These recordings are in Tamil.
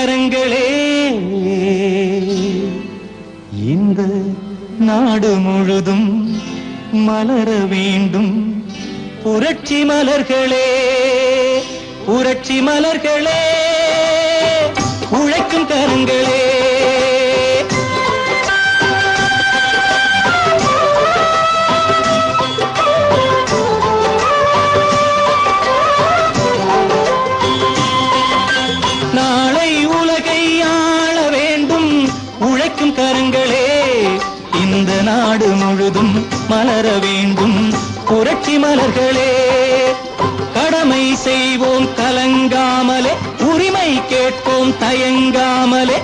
கரங்களே இந்த நாடு முழுதும் மலர வேண்டும். புரட்சி மலர்களே புரட்சி மலர்களே. நாடு முழுதும் மலர வேண்டும். புரட்சி மலர்களே கடமை செய்வோம் கலங்காமலே உரிமை கேட்போம் தயங்காமலே.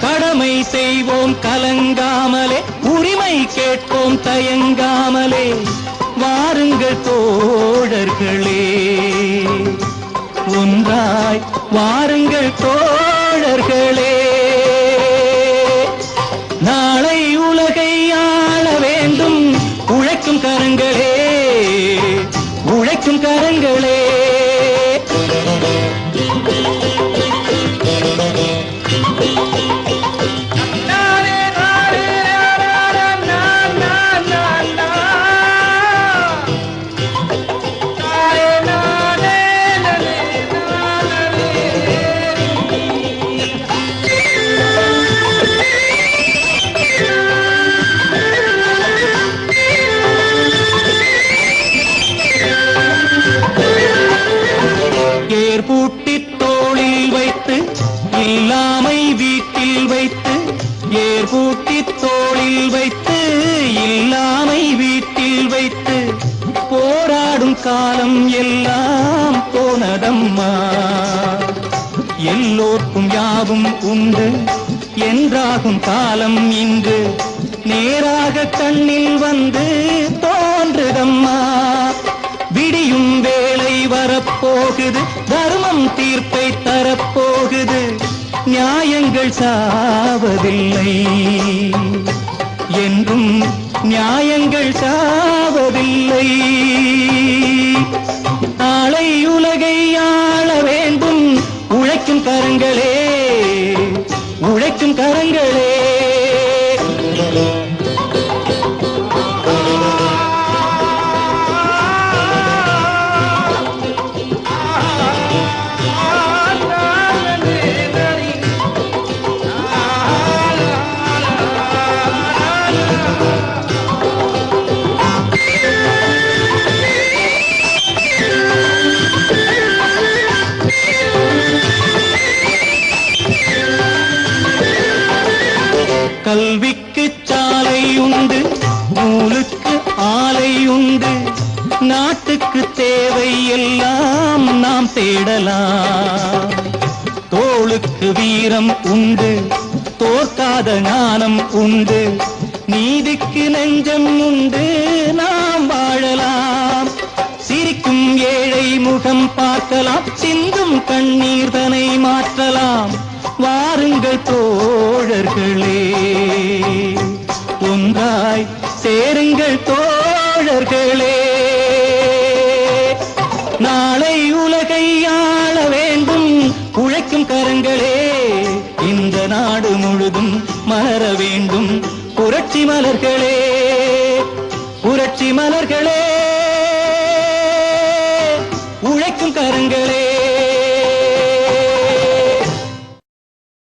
கடமை செய்வோம் கலங்காமலே உரிமை கேட்போம் தயங்காமலே. வாருங்கள் தோழர்களே ஒன்றாய் வாருங்கள் தோழர்களே நாளை இல்லாமை வீட்டில் வைத்து ஏர் பூட்டி தோளில் வைத்து இல்லாமை வீட்டில் வைத்து போராடும் காலம் எல்லாம் போனதம்மா. எல்லோர்க்கும் யாவும் உண்டு என்றாகும் காலம் இன்று. நேராக கண்ணில் வந்து தோன்றுதம்மா. விடியும் வேலை வரப்போகுது தர்மம் தீர்ப்பை தரப்போகுது. நியாயங்கள் சாவதில்லை. என்றும் நியாயங்கள் சாவதில்லை. ஆலை உண்டு. நாட்டுக்கு தேவை எல்லாம் நாம் தேடலாம். தோளுக்கு வீரம் உண்டு. தோற்காத ஞானம் உண்டு. நீதிக்கு நெஞ்சம் உண்டு. நாம் வாழலாம். சிரிக்கும் ஏழை முகம் பார்க்கலாம். சிந்தும் கண்ணீர் தனை மாற்றலாம். வாருங்கள் தோழர்களே. தோழர்களே நாளை உலகை ஆள வேண்டும் உழைக்கும் கரங்களே. இந்த நாடு முழுதும் மலர வேண்டும் புரட்சி மலர்களே புரட்சி மலர்களே. உழைக்கும் கரங்களே.